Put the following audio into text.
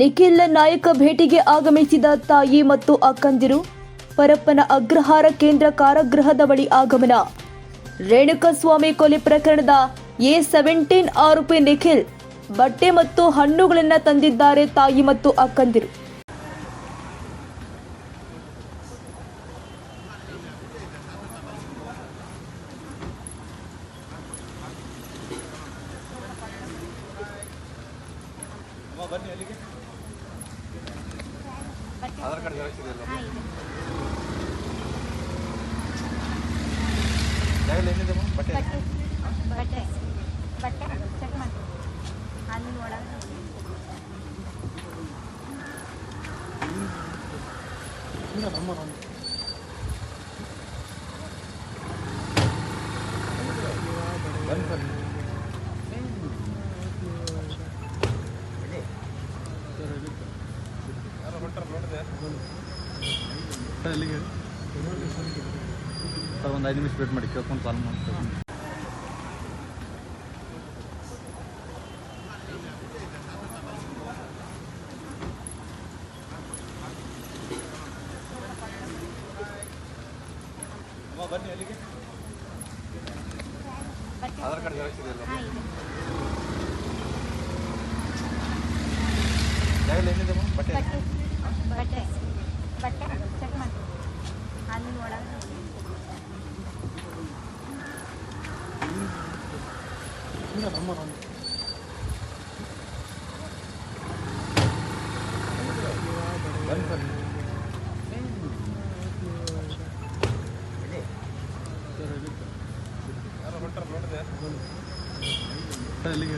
ನಿಖಿಲ್ ನಾಯಕ ಭೇಟಿಗೆ ಆಗಮಿಸಿದ ತಾಯಿ ಮತ್ತು ಅಕ್ಕಂದಿರು ಪರಪ್ಪನ ಅಗ್ರಹಾರ ಕೇಂದ್ರ ಕಾರಾಗೃಹದ ಬಳಿ ಆಗಮನ. ರೇಣುಕಸ್ವಾಮಿ ಕೊಲೆ ಪ್ರಕರಣದ ಎ ಸೆವೆಂಟೀನ್ ಆರೋಪಿ ನಿಖಿಲ್ ಬಟ್ಟೆ ಮತ್ತು ಹಣ್ಣುಗಳನ್ನು ತಂದಿದ್ದಾರೆ ತಾಯಿ ಮತ್ತು ಅಕ್ಕಂದಿರು. ಆಧಾರ್ ಕಾರ್ಡ್ ಜೆರಾಕ್ಸ್ ಇದೆಯಲ್ಲ ಜಾಗದಲ್ಲಿ ಏನಿದೆ ಅಮ್ಮ? ಬಟ್ಟೆ ಬಟ್ಟೆ ಬಟ್ಟೆ ಬಟ್ಟೆ ಚೆಕ್ ಮಾಡಿ ಅಲ್ಲಿ ಒಳಗೆ ಬನ್ನಿ ಸರ್ ಯಾರೋ ಸರ್ ಒಂದು ಐದು ನಿಮಿಷ ವೇಟ್ ಮಾಡಿ ಕೇಳ್ಕೊಂಡು ಸಾಲ್ವ್ ಮಾಡ್ತೀನಿ ಬನ್ನಿ ಅಲ್ಲಿಗೆ ಆಧಾರ್ ಕಾರ್ಡ್ ಜೆರಾಕ್ಸ್ ಇದೆಯಲ್ಲ ಜಾಗದಲ್ಲಿ ಏನಿದೆ ಬಟ್ಟೆ. ಬಟ್ಟೆ ಬಟ್ಟೆ ಬಟ್ಟೆ ಚೆಕ್ ಮಾಡಿ ಅಲ್ಲಿ ಒಳಗೆ ಬನ್ನಿ ಸರ್ ಯಾರೋ ಹೊರಟಾರ ನೋಡಿದೆ ಅಲ್ಲಿಗೆ